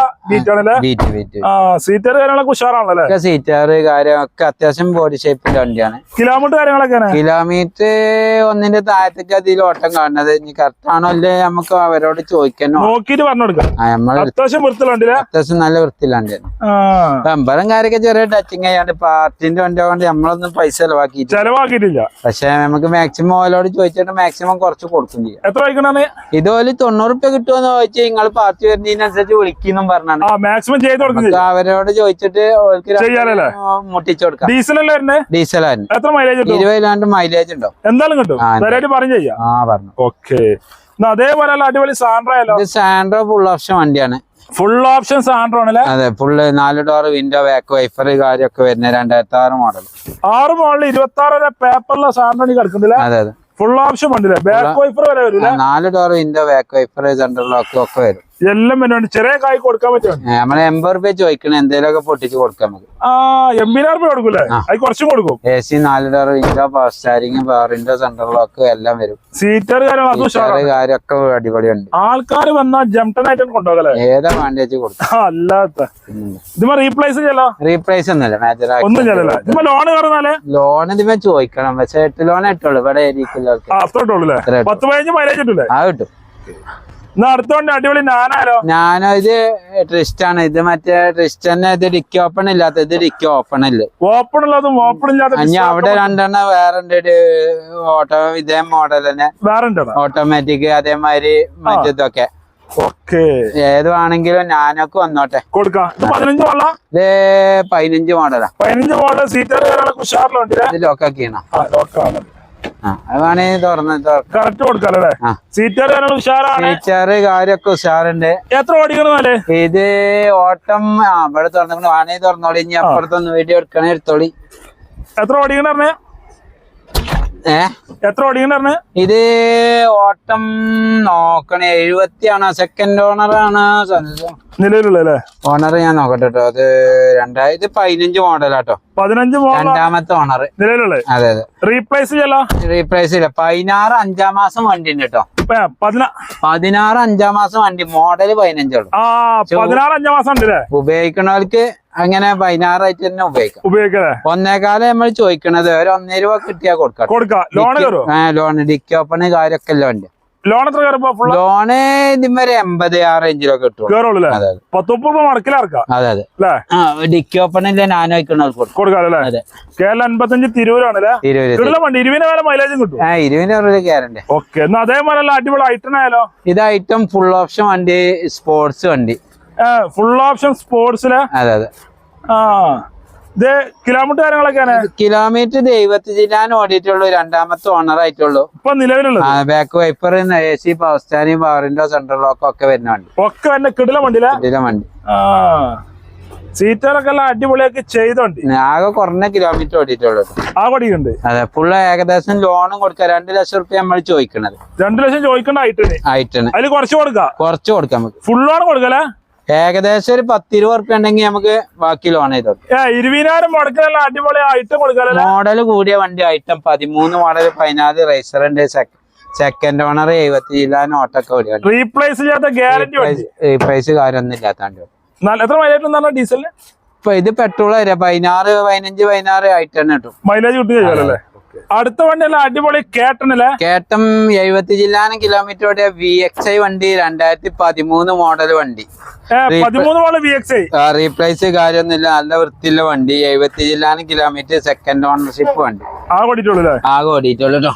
സീറ്റർ കാര്യങ്ങളൊക്കെ ഉഷാറാണല്ലേ? സീറ്റാറ് കാര്യമൊക്കെ അത്യാവശ്യം ബോഡി ഷേപ്പിന്റെ വണ്ടിയാണ്. കിലോമീറ്റർ കാര്യങ്ങളൊക്കെ കിലോമീറ്റർ ഒന്നിന്റെ താഴത്തേക്ക് അതിൽ ഓട്ടം കാണുന്നത്. ഇനി കറക്റ്റ് ആണോ അല്ലേ നമുക്ക് അവരോട് ചോദിക്കണോ? നോക്കിട്ട് പറഞ്ഞു കൊടുക്കാം. അത്യാവശ്യം വൃത്തിയുള്ള വണ്ടിയില്ലേ? അത്യാവശ്യം നല്ല വൃത്തിയിലുണ്ട് ആ. പെമ്പറും കാര്യമൊക്കെ ചെറിയ ടച്ചിങ് ചെയ്യാണ്ട് പാർട്ടിന്റെ വണ്ടി കൊണ്ട് നമ്മളൊന്നും പൈസ ചെലവാക്കി ചെലവാക്കിയിട്ടില്ല. പക്ഷെ നമുക്ക് മാക്സിമം ഓലോട് ചോദിച്ചിട്ട് മാക്സിമം കുറച്ച് കൊടുക്കും ചെയ്യാം. എത്ര ഇതുപോലെ തൊണ്ണൂറ് റുപ്യ കിട്ടുമെന്ന് ചോദിച്ചാൽ നിങ്ങൾ പാർട്ടി വരുന്നതിനനുസരിച്ച് വിളിക്കുന്നു പറഞ്ഞാണ്. മാക്സിമം ചെയ്ത് കൊടുക്കും അവരോട് ചോദിച്ചിട്ട്? മുട്ടിച്ചു കൊടുക്കാം. ഡീസൽ അല്ലേ വരുന്നത് ഡീസലാണ് എത്ര മൈലേജ് ഇരുപതിലാണ്ട് മൈലേജ് ഉണ്ടോ എന്തായാലും കിട്ടും. പറഞ്ഞു ചെയ്യാം. ആ പറഞ്ഞു. ഓക്കെ. അതേപോലെ അടിപൊളി സാൻഡ്രോ സാൻഡ്രോ ഫുൾ ഓപ്ഷൻ വണ്ടിയാണ്. ഫുൾ ഓപ്ഷൻ സാൻഡ്രോ ആണല്ലേ അതെ ഫുള്ള് നാല് ഡോർ വിൻഡോ ബാക്ക് വൈഫർ കാര്യമൊക്കെ വരുന്ന രണ്ടായിരത്തി ആറ് മോഡൽ ആറ് മോഡൽ ഇരുപത്തി ആറ് പേപ്പറിലെ സാൻഡ്രോ കിടക്കുന്നില്ല അതെ അതെ. ഫുൾ ഓപ്ഷൻ ഉണ്ട് ബാക്ക് വൈഫർ വരെ വരും നാല് door window back wiper centre lock ഒക്കെ വരും. എല്ലാം ചെറിയ കായ് കൊടുക്കാൻ പറ്റും നമ്മൾ എൺപത് റുപ്യ ചോദിക്കണ. എന്തേലൊക്കെ പൊട്ടിച്ച് കൊടുക്കാൻ നമുക്ക് ആ എൺപതിനായിരം രൂപ കൊടുക്കൂലേ അത് കുറച്ചും കൊടുക്കും. എ സി നാല് door window power steering power centre lock എല്ലാം വരും. സീറ്റർ കാര്യമൊക്കെ അടിപൊളിയുണ്ട്. ആൾക്കാർ വന്നാൽ ജംപ്ടൺ കൊണ്ടുപോകലേ ഏതാ വേണ്ടി കൊടുക്കും. അല്ലാത്ത. റീപ്ലേസ് റീപ്ലേസ് ഒന്നുമില്ല. മേജർ ഒന്നും ലോൺ കയറുന്നാലേ ലോൺ ഇതിമേ ചോദിക്കണം. പക്ഷെ എട്ട് ലോൺ ഇട്ടുള്ളൂ ഇവിടെ അത്ര പത്ത് പതിനഞ്ച് മൈലേജ് ഇട്ടില്ലേ ആ കിട്ടും. എന്നാ അടുത്ത വണ്ടി അടിപൊളി ഞാനാലോ ഞാനോ ഇത് ട്രിസ്റ്റ് ആണ്. ഇത് മറ്റേ ട്രിസ്റ്റ് തന്നെ ഇത് ഡിക്കി ഓപ്പൺ ഇല്ലാത്ത ഇത് ഡിക്കി ഓപ്പൺ ഇല്ല? ഓപ്പൺ ഉള്ളതും ഓപ്പൺ ഇല്ലാത്ത ഞാൻ അവിടെ രണ്ടെണ്ണം വേറെ ഉണ്ട്. ഓട്ടോ ഇതേ മോഡൽ തന്നെ. വേറെ ഓട്ടോമാറ്റിക് അതേമാതിരി മറ്റേതൊക്കെ. ഏതുവാണെങ്കിലും ഞാനൊക്കെ വന്നോട്ടെ. കൊടുക്കാം. പതിനഞ്ച് മോഡലാ ഇത് പതിനഞ്ച് മോഡലാ പതിനഞ്ച് മോഡൽ സീറ്റ് ലോക്കാണ് ലോക്കാക്കിയണോ ആ കറക്റ്റ് കൊടുക്കാല്ലേ സീറ്റർ ഉഷാറാണ്. കാര്യമൊക്കെ ഉഷാറുണ്ട്. എത്ര ഓടിക്കണമെന്നല്ലേ ഇത് ഓട്ടം ആ ഇവിടെ തുറന്നു വാനേ തുറന്നോളി ഇനി അപ്പുറത്തൊന്ന് വീഡിയോ എടുക്കണേ എടുത്തോളി. എത്ര ഓടിക്കണേ എത്ര ഓടിക്കണേ ഇത് ഓട്ടം നോക്കണേ. എഴുപത്തിയാണ്. സെക്കൻഡ് ഓണർ ആണ്. നിലവിലുള്ളല്ലേ ഓണർ ഞാൻ നോക്കട്ടെ കേട്ടോ അത് രണ്ടായിരത്തി പതിനഞ്ച് മോഡലാട്ടോ പതിനഞ്ച് രണ്ടാമത്തെ ഓണർ നിലവിലുള്ള അതെ അതെ. റീപ്ലേസ് ചെയ്യല്ലോ റീപ്ലേസ് ഇല്ല. പതിനാറ് അഞ്ചാം മാസം വണ്ടി ഉണ്ട് കേട്ടോ. പതിനാറ് അഞ്ചാം മാസം വണ്ടി മോഡൽ പതിനഞ്ചുള്ളൂ. ആ പതിനാറ് അഞ്ചാം മാസം ഉണ്ടല്ലേ ഉപയോഗിക്കണവർക്ക് അങ്ങനെ പതിനാറായിട്ട് തന്നെ ഉപയോഗിക്കാം. ഉപയോഗിക്കല്ലേ? ഒന്നേകാലം നമ്മൾ ചോദിക്കണത് ഒരു ഒന്നേ രൂപ കിട്ടിയാ കൊടുക്കാം. കൊടുക്കാം. ലോൺ ലോൺ ഡിക്കി ഓപ്പണ് കാര്യമൊക്കെ എല്ലാം ഉണ്ട് ലോൺ എത്ര കയറുമ്പോ ലോണ് ഇതിന്മേരെ എൺപത് ആ റേഞ്ചിലൊക്കെ കിട്ടും കയറുള്ളൂ അതെ അതെ. പത്ത് മടക്കിലിറക്കാം അതെ അതെ. ഡിക്കി ഓപ്പണില്ല ഞാൻ വയ്ക്കണവർക്ക് കൊടുക്കും. കൊടുക്കാം അതെ. കേരള അൻപത്തഞ്ച് തിരൂരാണല്ലേ വണ്ടി ഇരുപതിന് വേറെ മൈലേജും കിട്ടും? ആ ഇരുപതിന് ഒരു ഗ്യാരണ്ടി ഓക്കെ എന്നാ അതേപോലെ അല്ല അടിപൊളി ഐറ്റം ആയാലോ? ഇത് ഐറ്റം ഫുൾ ഓപ്ഷൻ വണ്ടി സ്പോർട്സ് വണ്ടി. ഫുൾ ഓപ്ഷൻ സ്പോർട്സിൽ അതെ അതെ. ആ. ഇത് കിലോമീറ്റർ കാര്യങ്ങളൊക്കെയാണ്? കിലോമീറ്റർ ദൈവത്തി ജില്ലാൻ ഓടിയിട്ടുള്ളൂ. രണ്ടാമത്തെ ഓണർ ആയിട്ടുള്ളൂ. ഇപ്പൊ നിലവിലുള്ള back wiper A C power steering power window central lock ഒക്കെ വരുന്ന വണ്ടി. ഒക്കെ എന്നെ കിടില വണ്ടിയിലെ? കിടില വണ്ടി. ആ. സീറ്ററൊക്കെ അടിപൊളിയാക്കി ചെയ്തോണ്ട് ആകെ കുറഞ്ഞ കിലോമീറ്റർ ഓടിയിട്ടുള്ളൂ. ആ പടിയുണ്ട്. അതെ ഫുള്ള് ഏകദേശം ലോണും കൊടുക്കാം. രണ്ട് ലക്ഷം റുപ്യ നമ്മൾ ചോദിക്കണത്. രണ്ടു ലക്ഷം ചോദിക്കേണ്ട ആയിട്ടുണ്ട് ആയിട്ടാണ് അതിൽ കുറച്ച് കൊടുക്കാം. കുറച്ച് കൊടുക്കാം ഫുൾ ലോൺ കൊടുക്കല്ലേ ഏകദേശം ഒരു പത്തിരുപത് ഉറുപ്പ്യ ഉണ്ടെങ്കിൽ നമുക്ക് ബാക്കി ലോൺ ഇരുപതിനായിരം അടിപൊളി ഐറ്റം മോഡൽ കൂടിയ വണ്ടി ഐറ്റം പതിമൂന്ന് മോഡൽ പതിനാല് ഉണ്ട്. സെക്കൻഡ് ഓണർ എഴുപത്തി ജില്ലാൻ ഓട്ടൊക്കെ റീപ്ലേസ് ചെയ്യാത്ത ഗ്യാരണ്ടി പ്രൈസ് കാര്യമൊന്നും ഇല്ലാത്ത വണ്ടി. എത്ര മൈലേജ് ഉണ്ടെന്നാണ് ഡീസലിന് ഇപ്പൊ ഇത് പെട്രോൾ വരാം പതിനാറ് പതിനഞ്ച് പതിനാറ് ഐറ്റം കിട്ടും. മൈലേജ് കിട്ടും അടുത്ത വണ്ടി അല്ല അടിപൊളി കേട്ടനല്ലേ? കേട്ടം എഴുപത്തി ജില്ലാനും കിലോമീറ്റർ ഓടിയ വി എക്സ് ഐ വണ്ടി. രണ്ടായിരത്തി പതിമൂന്ന് മോഡൽ വണ്ടി റീപ്ലേസ് കാര്യമൊന്നുമില്ല നല്ല വൃത്തിയുള്ള വണ്ടി. എഴുപത്തി ജില്ലാനും കിലോമീറ്റർ സെക്കൻഡ് ഓണർഷിപ്പ് വണ്ടി. ആ ഓടിയിട്ടുള്ളൂ ആകെ ഓടിയിട്ടുള്ളൂ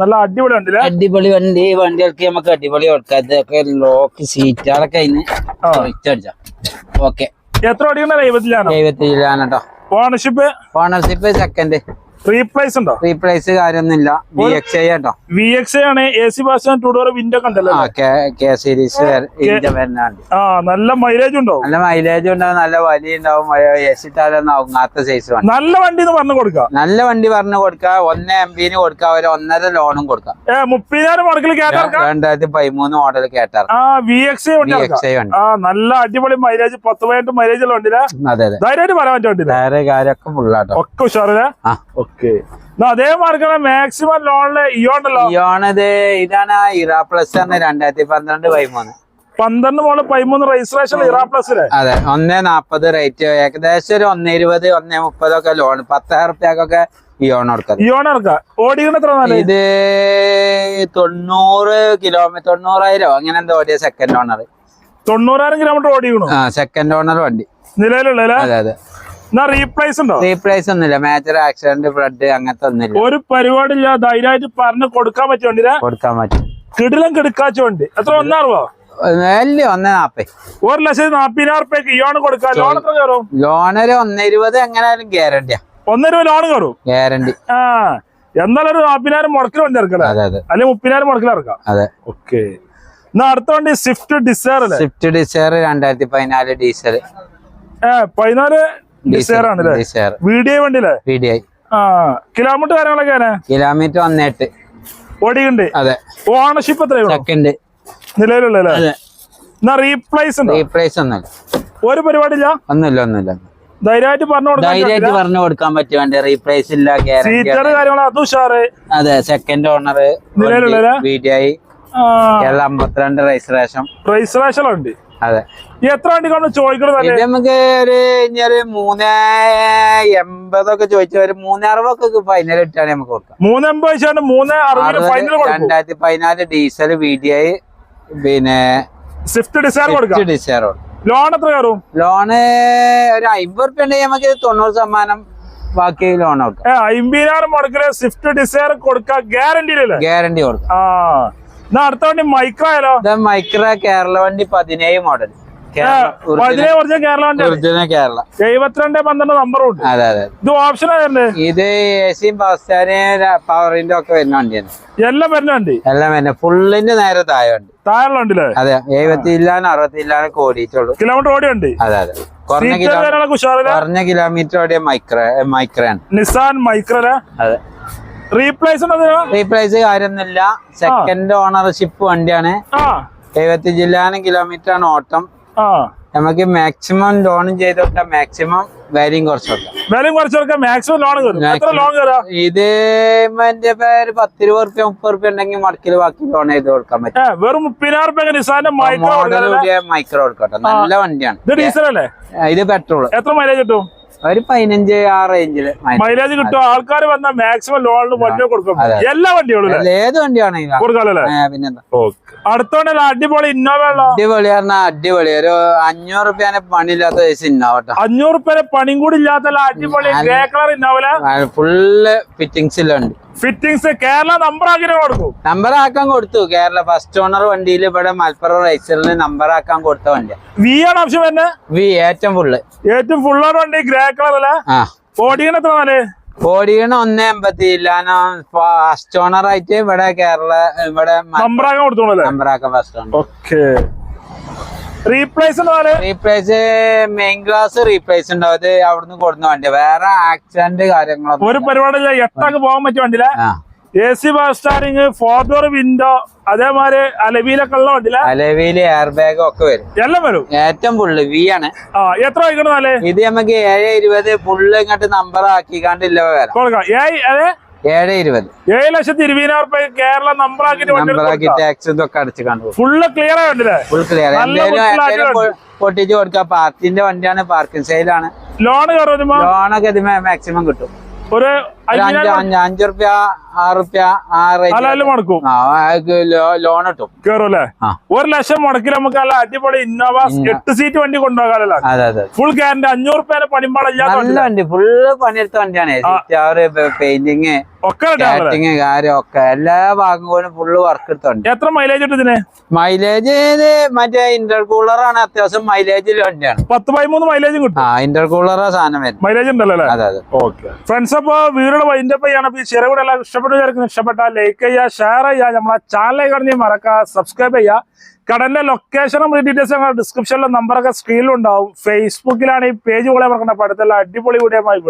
നല്ല അടിപൊളി വണ്ടി അടിപൊളി വണ്ടി. വണ്ടി വണ്ടികൾക്ക് നമുക്ക് അടിപൊളി കൊടുക്കാം ഇതൊക്കെ ലോക്ക് സീറ്റാറൊക്കെ അതിന്. അടിച്ചാ. ഓക്കെ എത്ര ഓടിക്കണ്ടോ എഴുപത്തിലാണ് എഴുപത്തി ജില്ലാനോ ഓണർഷിപ്പ് ഓണർഷിപ്പ് സെക്കൻഡ് റീപ്ലേസ് ഉണ്ടോ? റീപ്ലേസ് കാര്യമൊന്നുമില്ല. വി എക്സ് ഐ കേട്ടോ. വി എക്സ് ആണ് A C power two door window ഒക്കെ ഉണ്ടല്ലോ കെ സീരീസ് വണ്ടി ആ നല്ല മൈലേജ് ഉണ്ടോ? നല്ല മൈലേജ് ഉണ്ടാവും നല്ല വലിയ ഉണ്ടാവും എ സി ആവുങ്ങാത്ത സൈസ് വണ്ടി നല്ല വണ്ടി പറഞ്ഞു കൊടുക്കാം. നല്ല വണ്ടി പറഞ്ഞു കൊടുക്കാം ഒന്ന് എം ബിന് കൊടുക്കാം ഒരു ഒന്നര ലോണും കൊടുക്കാം. മുപ്പതിനായിരം മുടക്കിൽ രണ്ടായിരത്തി പതിമൂന്ന് മോഡൽ കേട്ടാർ വി എക്സ് വണ്ടി ഐ വണ്ടി നല്ല അടിപൊളി മൈലേജ് പത്ത് പതിനെട്ട് മൈലേജ് ഉള്ള അതെ ധൈര്യമായിട്ട് പറയാൻ പറ്റിയ വണ്ടിയില്ല വേറെ കാര്യമൊക്കെ ഫുള്ളാട്ടോ ഒക്കെ ഉഷാറില്ല? ഓക്കെ. അതേ മാർക്കാണ് മാക്സിമം ലോണിൽ ഇയോ ഉണ്ടല്ലോ. ഇയോണത് ഇതാണ് ഇറ പ്ലസ് ആണ് രണ്ടായിരത്തി പന്ത്രണ്ട് പതിമൂന്ന്. പന്ത്രണ്ട് മോൾ പതിമൂന്ന് രജിസ്ട്രേഷൻ ഇറാ അതെ ഒന്ന് നാപ്പത് റേറ്റ് ഏകദേശം ഒരു ഒന്ന് ഇരുപത് ഒന്ന് മുപ്പതൊക്കെ ലോൺ പത്തായിരം റുപ്യക്കൊക്കെ ഇയോൺ കൊടുക്കുന്നത് ഇയോൺ ഇറക്കാം ഓടിക്കണ എത്ര ഇത് തൊണ്ണൂറ് കിലോമീറ്റർ തൊണ്ണൂറായിരം അങ്ങനെ എന്താ ഓടിയ സെക്കൻഡ് ഓണർ തൊണ്ണൂറായിരം കിലോമീറ്റർ ഓടിക്കണു. ആ സെക്കൻഡ് ഓണർ വണ്ടി. നിലവിലുള്ള അതെ അതെ. റീപ്ലേസ് ഉണ്ടോ? റീപ്ലേസ് ഒന്നുമില്ല. മേജർ ആക്സിഡന്റ് ഫ്ലഡ് അങ്ങനത്തെ ഒന്നുമില്ല. ഒരു പരിപാടി ഇല്ല ധൈര്യമായിട്ട് പറഞ്ഞ് കൊടുക്കാൻ വണ്ടിയില്ല കൊടുക്കാൻ പറ്റും. കിടിലം കിടക്കാച്ചോണ്ട്. എത്ര ഒന്നാറുവോ? ഒന്ന് നാപ്പേ ഒരു ലക്ഷത്തി നാപ്പതിനായിരം റുപ്യക്ക് ലോൺ കൊടുക്കാം. ലോൺ എത്ര കയറും? ഒരു ഒന്ന് ഇരുപത് എങ്ങനെയായാലും ഗ്യാരണ്ടിയാ ഒന്നര രൂപ ലോൺ കയറും? ഗ്യാരണ്ടി ആ. എന്നാലും ഒരു നാപ്പതിനായിരം മുടക്കിൽ വണ്ടി ഇറക്കണം അതെ അതെ. അല്ലെങ്കിൽ മുപ്പതിനായിരം മുടക്കിൽ ഇറക്കാം? അതെ. ഓക്കെ. എന്നാ അടുത്ത വണ്ടി സ്വിഫ്റ്റ് ഡിസയർ അല്ലേ? സ്വിഫ്റ്റ് ഡിസയർ രണ്ടായിരത്തി പതിനാല് ഡീസൽ ഏഹ് പതിനാല് ഡിസയർ ആണ് അല്ലേ ഡിസയർ വീഡിയോ വണ്ടി അല്ലേ വി ഡി ഐ ആ കിലോമീറ്റർ കാര്യങ്ങളൊക്കെയാണ് കിലോമീറ്റർ ഒന്നേട്ട്. ഓടിയുണ്ട് അതെ. ഓണർഷിപ്പ് എത്രയാണ് സെക്കൻഡ്. നിലവിലുള്ള എന്നാ റീപ്ലേസ് റീപ്ലേസ് ഒന്നുമില്ല. ഒരു പരിപാടിയില്ല? ഒന്നുമില്ല ഒന്നുമില്ല. ധൈര്യമായിട്ട് പറഞ്ഞു കൊടുക്കാൻ ധൈര്യമായിട്ട് പറഞ്ഞു കൊടുക്കാൻ പറ്റിയ വണ്ടി. റീപ്ലേസ് ഇല്ല സീറ്റർ കാര്യങ്ങൾ അതും ഉഷാറ്. അതെ സെക്കൻഡ് ഓണർ നിലവിലുള്ള വി ഡി ഐ ആ. കേരള അമ്പത്തിരണ്ട് രജിസ്ട്രേഷൻ രജിസ്ട്രേഷൻ ഉണ്ട് അതെ. എത്ര വണ്ടി കൊണ്ട് ചോദിക്കണത് നമുക്ക് ഒരു ഒരു മൂന്ന് എൺപതൊക്കെ ചോദിച്ച ഒരു മൂന്നറുപൊക്കെ ഫൈനൽ ഇട്ടാണ് നമുക്ക് കൊടുക്കാം. മൂന്ന് എൺപത് വെച്ചാണ്ട് മൂന്ന് അറുപത് ഫൈനൽ കൊടുക്കും. രണ്ടായിരത്തി പതിനാല് ഡീസൽ വി ഡി ഐ പിന്നെ സ്വിഫ്റ്റ് ഡിസയർ കൊടുക്കാം. ഡിസയർ ലോൺ എത്ര കയറും? ലോണ് ഒരു അമ്പത് റുപ്യ ഉണ്ടെങ്കിൽ നമുക്ക് തൊണ്ണൂറ് ശതമാനം ബാക്കി ലോൺ കൊടുക്കാം. അമ്പതിനായിരം മുടക്കിൽ സ്വിഫ്റ്റ് ഡിസയർ കൊടുക്കാം ഗ്യാരണ്ടി ഗ്യാരണ്ടി കൊടുക്കാം. ആ. എന്നാ അടുത്ത വണ്ടി മൈക്രോ ആയാലോ? മൈക്രോ കേരള വണ്ടി പതിനേഴ് മോഡൽ കേരള വണ്ടി ഒറിജിനൽ കേരള. എഴുപത്തിരണ്ട് പന്ത്രണ്ട് നമ്പറും ഉണ്ട്. അതെ അതെ. ഇത് ഓപ്ഷൻ ഇത് പവറിന്റെ ഒക്കെ വരുന്ന വണ്ടിയാണ്. എല്ലാം വരുന്ന വണ്ടി? എല്ലാം വരുന്ന ഫുള്ളിന്റെ നേരെ താഴെ വണ്ടി താഴെ വണ്ടിയില്ലേ അതെ എഴുപത്തി ഇല്ലാനും അറുപത്തി ഇല്ലാനും ഓടിയിട്ടുള്ളൂ കിലോമീറ്റർ ഓടിയുണ്ട്? അതെ അതെ. കുറഞ്ഞ സീറ്റർ കിലോ കാര്യങ്ങളൊക്കെ ഉഷാറില്ല? കുറഞ്ഞ കിലോമീറ്റർ ഓടിയ മൈക്ര മൈക്രയാണ്. നിസാൻ മൈക്രല അതെ. റീപ്ലേസ് ഉണ്ടോ റീപ്ലേസ് കാര്യമൊന്നുമില്ല. സെക്കൻഡ് ഓണർഷിപ്പ് വണ്ടിയാണ്. എഴുപത്തി ജില്ലാനും കിലോമീറ്റർ ആണ് ഓട്ടം. നമുക്ക് മാക്സിമം ലോൺ ചെയ്തോട്ടെ കൊടുക്കാം മാക്സിമം വാല്യൂം കുറച്ച് കൊടുക്കാം വിലയും കുറച്ച് കൊടുക്കാം മാക്സിമം ലോൺ ഇത് എന്റെ പേര് പത്ത് രൂപ റുപ്യ മുപ്പത് റുപ്യ ഉണ്ടെങ്കിൽ മടക്കിൽ ബാക്കി ലോൺ ചെയ്ത് കൊടുക്കാൻ പറ്റും. വെറും മുപ്പതിനായിരം മൈക്രോ മൈക്രോ കൊടുക്കട്ടെ നല്ല വണ്ടിയാണ്. ഇത് ഡീസൽ അല്ലേ? ഇത് പെട്രോൾ എത്ര മൈലേജ് കിട്ടും? ഒരു പതിനഞ്ച് ആ റേഞ്ചിൽ മൈലേജ് കിട്ടും. ആൾക്കാർ വന്ന മാക്സിമം ലോണിന് വണ്ടി കൊടുക്കും. എല്ലാ വണ്ടികളും ഏത് വണ്ടിയാണെങ്കിലും കൊടുക്കാമല്ലേ പിന്നെന്താ? അടുത്ത വണ്ടി അടിപൊളി ഇന്നോവ ഉള്ള? അടിപൊളി പറഞ്ഞാൽ അടിപൊളി. ഒരു അഞ്ഞൂറ് റുപ്യാനെ പണിയില്ലാത്ത പൈസ ഇന്നോവട്ടെ അഞ്ഞൂറ് റുപ്യ പണിയും കൂടി ഇല്ലാത്ത അടിപൊളി ഗ്രേ കളർ ഇന്നോവല ഫുള്ള് ഫിറ്റിങ്സിലുണ്ട് ഫിറ്റിങ്സ് കേരള നമ്പർ ആക്കിനെ കൊടുക്കും. നമ്പർ ആക്കാൻ കൊടുത്തു. കേരള ഫസ്റ്റ് ഓണർ വണ്ടിയിൽ ഇവിടെ മലപ്പുറം റൈസറിന് നമ്പർ ആക്കാൻ കൊടുത്ത വണ്ടി വി ആണ് ഓപ്ഷൻ തന്നെ വി ഏറ്റവും ഫുള്ള് ഏറ്റവും ഫുള്ളർ വണ്ടി ഗ്രേ കളർ അല്ലേ? ഓടിക്കണ എത്ര നാല് കോടിയണ ഒന്ന് എൺപത്തി ഫസ്റ്റ് ഓണർ ആയിട്ട് ഇവിടെ കേരള ഇവിടെ നമ്പർ ആക്കാൻ കൊടുത്തോളൂ നമ്പർ ആക്കാൻ first owner okay replace replace main glass replace ഉണ്ടാവും. അത് അവിടുന്ന് കൊടുന്ന വണ്ടി. വേറെ ആക്സിഡന്റ് കാര്യങ്ങളൊന്നും ഒരു പരിപാടി. എട്ടൊക്കെ പോകാൻ പറ്റിയ വണ്ടിയില്ല ആ. A C power steering four door window അതേമാതിരി അലവിയിലൊക്കെ ഉള്ള വണ്ടിയില്ല അലവിയിൽ എയർ ബാഗ് ഒക്കെ വരും. എല്ലാം വരും. ഏറ്റവും ഫുള്ള് വി ആണ്. എത്ര വയ്ക്കണം അല്ലേ ഇത് നമുക്ക് ഏഴ് ഇരുപത് ഫുള്ള് ഇങ്ങോട്ട് നമ്പർ ആക്കിക്കാണ്ടില്ല വരാം. ഏഴ് ഏഴ് ഇരുപത്. ഏഴ് ലക്ഷത്തി ഇരുപതിനായിരം റുപ്യ കേരള ടാക്സ് ഇതൊക്കെ അടിച്ച് കണ്ടു. ഫുള്ള് ക്ലിയർ ആയിട്ടില്ലേ ഫുൾ ക്ലിയർ നല്ല എന്തായാലും വൃത്തിയുള്ള പൊട്ടിച്ച് കൊടുക്കുക പാർട്ടിന്റെ വണ്ടിയാണ് പാർക്കിംഗ് സെയിലാണ് ലോൺ ലോണൊക്കെ മാക്സിമം കിട്ടും. ഒരു അഞ്ച് അഞ്ച് അഞ്ചു റുപ്യ ആറ് റുപ്യ ആറ് മടക്കും ലോൺ കിട്ടും കേറും അല്ലേ. ഒരു ലക്ഷം മുടക്കി നമുക്ക് നല്ല അടിപൊളി ഇന്നോവ എട്ട് സീറ്റ് വണ്ടി കൊണ്ടുപോകാനല്ലോ ഫുൾ ഗ്യാരണ്ടി അഞ്ഞൂറ് റുപ്യ നല്ല വണ്ടി ഫുള്ള് പണിയെടുത്ത വണ്ടിയാണ്. പെയിന്റിങ് ഒക്കെ കാര്യം ഒക്കെ. എല്ലാ ഭാഗങ്ങളും ഫുള്ള് വർക്ക് എടുത്തുണ്ട് എത്ര മൈലേജ് ഉണ്ട് ഇതിന്? മൈലേജ് മറ്റേ ഇന്റർ ആണ്. അത്യാവശ്യം മൈലേജ് വണ്ടിയാണ്. പത്ത് പതിമൂന്ന് മൈലേജും കിട്ടും. ആ ഇന്റർ കൂളറാ സാധനം മൈലേജ് ഉണ്ടല്ലോ അതെ അതെ. ഓക്കെ ഫ്രണ്ട്സ് അപ്പൊ വീടുടെ വൈൻഡപ്പ് ചെയ്യണം. അപ്പൊ ഈ ചെറുകൂടെ കൂടെ എല്ലാം ഇഷ്ടപ്പെട്ടു ചേർക്കുന്ന ഇഷ്ടപ്പെട്ട ലൈക്ക് ചെയ്യുക ഷെയർ ചെയ്യുക. നമ്മളെ ചാനൽ കടഞ്ഞ് മറക്കുക സബ്സ്ക്രൈബ് ചെയ്യുക. കടന്റെ ലൊക്കേഷനും ഡീറ്റെയിൽസ് ഞങ്ങൾ ഡിസ്ക്രിപ്ഷനിലെ നമ്പറൊക്കെ സ്ക്രീനിലുണ്ടാവും ഫേസ്ബുക്കിലാണ് ഈ പേജ് പോലെ മറക്കേണ്ട അടുത്തുള്ള അടിപൊളി വീഡിയോ ആയി